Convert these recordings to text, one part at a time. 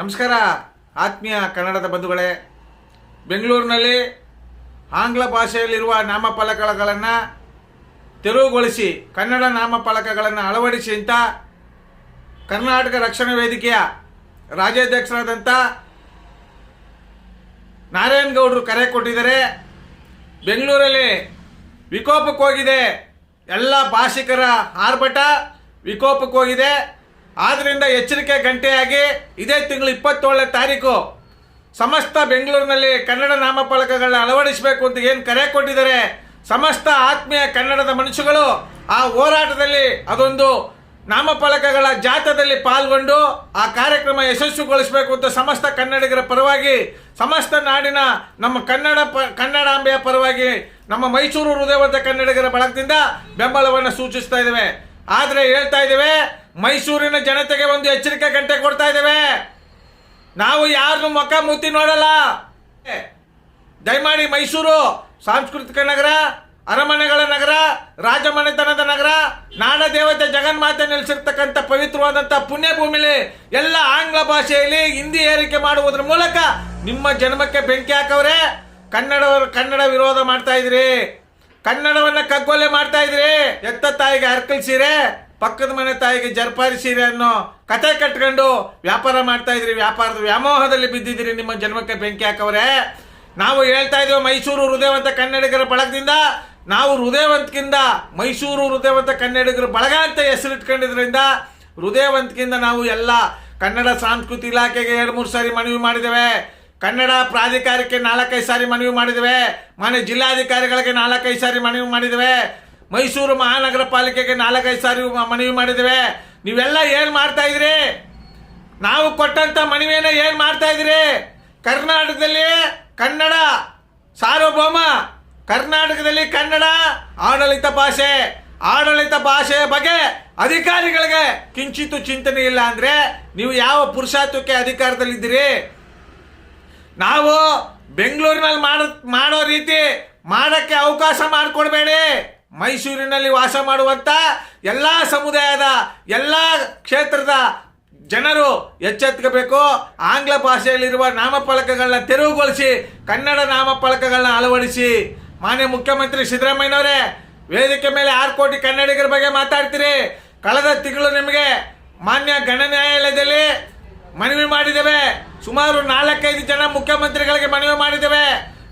ನಮಸ್ಕಾರ, ಆತ್ಮೀಯ ಕನ್ನಡದ ಬಂಧುಗಳೇ. ಬೆಂಗಳೂರಿನಲ್ಲಿ ಆಂಗ್ಲ ಭಾಷೆಯಲ್ಲಿರುವ ನಾಮಫಲಕಗಳನ್ನು ತೆರವುಗೊಳಿಸಿ, ಕನ್ನಡ ನಾಮಫಲಕಗಳನ್ನು ಅಳವಡಿಸಿ ಅಂತ ಕರ್ನಾಟಕ ರಕ್ಷಣಾ ವೇದಿಕೆಯ ರಾಜ್ಯಾಧ್ಯಕ್ಷರಾದಂಥ ನಾರಾಯಣ್ ಗೌಡರು ಕರೆ ಕೊಟ್ಟಿದ್ದಾರೆ. ಬೆಂಗಳೂರಲ್ಲಿ ವಿಕೋಪಕ್ಕೆ ಹೋಗಿದೆ ಎಲ್ಲ ಭಾಷಿಕರ ಆರ್ಭಟ ವಿಕೋಪಕ್ಕೆ ಹೋಗಿದೆ ಆದ್ದರಿಂದ ಎಚ್ಚರಿಕೆ ಗಂಟೆಯಾಗಿ ಇದೇ ತಿಂಗಳು ಇಪ್ಪತ್ತೇಳನೇ ತಾರೀಕು ಸಮಸ್ತ ಬೆಂಗಳೂರಿನಲ್ಲಿ ಕನ್ನಡ ನಾಮಫಲಕಗಳನ್ನ ಅಳವಡಿಸಬೇಕು ಅಂತ ಏನು ಕರೆ ಕೊಟ್ಟಿದ್ದಾರೆ, ಸಮಸ್ತ ಆತ್ಮೀಯ ಕನ್ನಡದ ಮನುಷ್ಯಗಳು ಆ ಹೋರಾಟದಲ್ಲಿ ಅದೊಂದು ನಾಮಫಲಕಗಳ ಜಾಥಾದಲ್ಲಿ ಪಾಲ್ಗೊಂಡು ಆ ಕಾರ್ಯಕ್ರಮ ಯಶಸ್ವಿಗೊಳಿಸಬೇಕು ಅಂತ ಸಮಸ್ತ ಕನ್ನಡಿಗರ ಪರವಾಗಿ, ಸಮಸ್ತ ನಾಡಿನ ನಮ್ಮ ಕನ್ನಡ ಪ, ಕನ್ನಡಾಂಬೆಯ ಪರವಾಗಿ ನಮ್ಮ ಮೈಸೂರು ಹೃದಯವಂತ ಕನ್ನಡಿಗರ ಬಳಗದಿಂದ ಬೆಂಬಲವನ್ನು ಸೂಚಿಸ್ತಾ ಇದ್ದೇವೆ. ಆದರೆ ಹೇಳ್ತಾ ಇದ್ದೇವೆ ಮೈಸೂರಿನ ಜನತೆಗೆ ಒಂದು ಎಚ್ಚರಿಕೆ ಗಂಟೆ ಕೊಡ್ತಾ ಇದ್ದೇವೆ. ನಾವು ಯಾರನ್ನು ಮುಖ ಮುತ್ತಿ ನೋಡಲ್ಲ. ದಯಮಾಡಿ ಮೈಸೂರು ಸಾಂಸ್ಕೃತಿಕ ನಗರ, ಅರಮನೆಗಳ ನಗರ, ರಾಜಮನೆತನದ ನಗರ, ನಾಡ ದೇವತೆ ಜಗನ್ಮಾತೆ ನೆಲೆಸಿರ್ತಕ್ಕಂಥ ಪವಿತ್ರವಾದಂಥ ಪುಣ್ಯಭೂಮಿಲಿ ಎಲ್ಲ ಆಂಗ್ಲ ಭಾಷೆಯಲ್ಲಿ ಹಿಂದಿ ಏರಿಕೆ ಮಾಡುವುದರ ಮೂಲಕ ನಿಮ್ಮ ಜನ್ಮಕ್ಕೆ ಬೆಂಕಿ ಹಾಕವ್ರೆ. ಕನ್ನಡವರು, ಕನ್ನಡ ವಿರೋಧ ಮಾಡ್ತಾ ಇದ್ರಿ. ಕನ್ನಡವನ್ನ ಕಗ್ಗೊಲೆ ಮಾಡ್ತಾ ಇದ್ರಿ. ಎತ್ತ ತಾಯಿಗೆ ಅರ್ಕಲ್ ಸೀರೆ. ಪಕ್ಕದ ಮನೆ ತಾಯಿಗೆ ಜರ್ಪಾರಿ ಸೀರೆ ಅನ್ನೋ ಕತೆ ಕಟ್ಕೊಂಡು ವ್ಯಾಪಾರ ಮಾಡ್ತಾ ಇದ್ರಿ, ವ್ಯಾಪಾರದ ವ್ಯಾಮೋಹದಲ್ಲಿ ಬಿದ್ದಿದ್ದೀರಿ ನಿಮ್ಮ ಜನ್ಮಕ್ಕೆ ಬೆಂಕಿ ಹಾಕವ್ರೆ. ನಾವು ಹೇಳ್ತಾ ಇದ್ದೀವಿ ಮೈಸೂರು ಹೃದಯವಂತ ಕನ್ನಡಿಗರ ಬಳಗದಿಂದ, ನಾವು ಹೃದಯವಂತಕ್ಕಿಂತ ಮೈಸೂರು ಹೃದಯವಂತ ಕನ್ನಡಿಗರ ಬಳಗ ಅಂತ ಹೆಸರಿಟ್ಕೊಂಡಿದ್ರಿಂದ ಹೃದಯವಂತಕ್ಕಿಂತ ನಾವು ಎಲ್ಲ ಕನ್ನಡ ಸಂಸ್ಕೃತಿ ಇಲಾಖೆಗೆ ಎರಡು ಮೂರು ಸಾರಿ ಮನವಿ ಮಾಡಿದ್ದೇವೆ. ಕನ್ನಡ ಪ್ರಾಧಿಕಾರಕ್ಕೆ ನಾಲ್ಕೈದು ಸಾರಿ ಮನವಿ ಮಾಡಿದ್ದೇವೆ. ಮನೆ ಜಿಲ್ಲಾಧಿಕಾರಿಗಳಿಗೆ ನಾಲ್ಕೈದು ಸಾರಿ ಮನವಿ ಮಾಡಿದ್ದೇವೆ. ಮೈಸೂರು ಮಹಾನಗರ ಪಾಲಿಕೆಗೆ ನಾಲ್ಕೈದು ಸಾರಿ ಮನವಿ ಮಾಡಿದ್ದೇವೆ. ನೀವೆಲ್ಲ ಏನು ಮಾಡ್ತಾ ಇದ್ರಿ? ನಾವು ಕೊಟ್ಟಂತ ಮನವಿಯನ್ನ ಏನು ಮಾಡ್ತಾ ಇದ್ರಿ? ಕರ್ನಾಟಕದಲ್ಲಿ ಕನ್ನಡ ಸಾರ್ವಭೌಮ. ಕರ್ನಾಟಕದಲ್ಲಿ ಕನ್ನಡ ಆಡಳಿತ ಭಾಷೆ. ಆಡಳಿತ ಭಾಷೆಯ ಬಗ್ಗೆ ಅಧಿಕಾರಿಗಳಿಗೆ ಕಿಂಚಿತ್ತು ಚಿಂತನೆ ಇಲ್ಲ ಅಂದ್ರೆ ನೀವು ಯಾವ ಪುರುಷಾರ್ಥಕ್ಕೆ ಅಧಿಕಾರದಲ್ಲಿದ್ದೀರಿ? ನಾವು ಬೆಂಗಳೂರಿನಲ್ಲಿ ಮಾಡೋ ರೀತಿ ಮಾಡಕ್ಕೆ ಅವಕಾಶ ಮಾಡಿಕೊಡ್ಬೇಡಿ. ಮೈಸೂರಿನಲ್ಲಿ ವಾಸ ಮಾಡುವಂತ ಎಲ್ಲ ಸಮುದಾಯದ, ಎಲ್ಲ ಕ್ಷೇತ್ರದ ಜನರು ಎಚ್ಚೆತ್ಕೋಬೇಕು. ಆಂಗ್ಲ ಭಾಷೆಯಲ್ಲಿರುವ ನಾಮಫಲಕಗಳನ್ನ ತೆರವುಗೊಳಿಸಿ, ಕನ್ನಡ ನಾಮಫಲಕಗಳನ್ನ ಅಳವಡಿಸಿ. ಮಾನ್ಯ ಮುಖ್ಯಮಂತ್ರಿ ಸಿದ್ದರಾಮಯ್ಯನವರೇ, ವೇದಿಕೆ ಮೇಲೆ ಆರು ಕೋಟಿ ಕನ್ನಡಿಗರ ಬಗ್ಗೆ ಮಾತಾಡ್ತೀರಿ. ಕಳೆದ ತಿಂಗಳು ನಿಮಗೆ ಮಾನ್ಯ ಗಣ ನ್ಯಾಯಾಲಯದಲ್ಲಿ ಮನವಿ ಮಾಡಿದ್ದೇವೆ. ಸುಮಾರು ನಾಲ್ಕೈದು ಜನ ಮುಖ್ಯಮಂತ್ರಿಗಳಿಗೆ ಮನವಿ ಮಾಡಿದ್ದೇವೆ.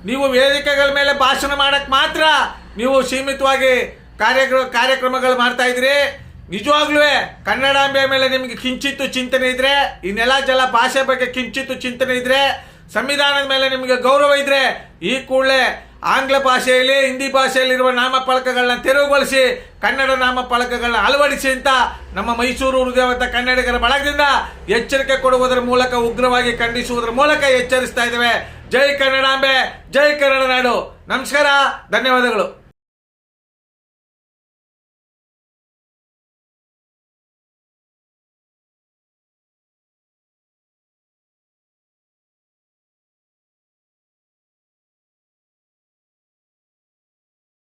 ನೀವು ವೇದಿಕೆಗಳ ಮೇಲೆ ಭಾಷಣ ಮಾಡಕ್ ಮಾತ್ರ ನೀವು ಸೀಮಿತವಾಗಿ ಕಾರ್ಯ ಕಾರ್ಯಕ್ರಮಗಳು ಮಾಡ್ತಾ ಇದ್ರಿ ನಿಜವಾಗ್ಲೂ ಕನ್ನಡಾಂಬೆ ಮೇಲೆ ನಿಮಗೆ ಕಿಂಚಿತ್ತು ಚಿಂತನೆ ಇದ್ರೆ, ಈ ನೆಲ ಜಲ ಭಾಷೆ ಬಗ್ಗೆ ಕಿಂಚಿತ್ತು ಚಿಂತನೆ ಇದ್ರೆ, ಸಂವಿಧಾನದ ಮೇಲೆ ನಿಮಗೆ ಗೌರವ ಇದ್ರೆ, ಈ ಕೂಡಲೇ ಆಂಗ್ಲ ಭಾಷೆಯಲ್ಲಿ, ಹಿಂದಿ ಭಾಷೆಯಲ್ಲಿರುವ ನಾಮಫಲಕಗಳನ್ನ ತೆರವುಗೊಳಿಸಿ, ಕನ್ನಡ ನಾಮಫಲಕಗಳನ್ನ ಅಳವಡಿಸಿ ಅಂತ ನಮ್ಮ ಮೈಸೂರು ಹೃದಯವಂತ ಕನ್ನಡಿಗರ ಬಳಗದಿಂದ ಎಚ್ಚರಿಕೆ ಕೊಡುವುದರ ಮೂಲಕ, ಉಗ್ರವಾಗಿ ಖಂಡಿಸುವುದರ ಮೂಲಕ ಎಚ್ಚರಿಸ್ತಾ ಇದ್ದೇವೆ. ಜೈ ಕನ್ನಡಾಂಬೆ, ಜೈ ಕನ್ನಡ ನಾಡು. ನಮಸ್ಕಾರ, ಧನ್ಯವಾದಗಳು.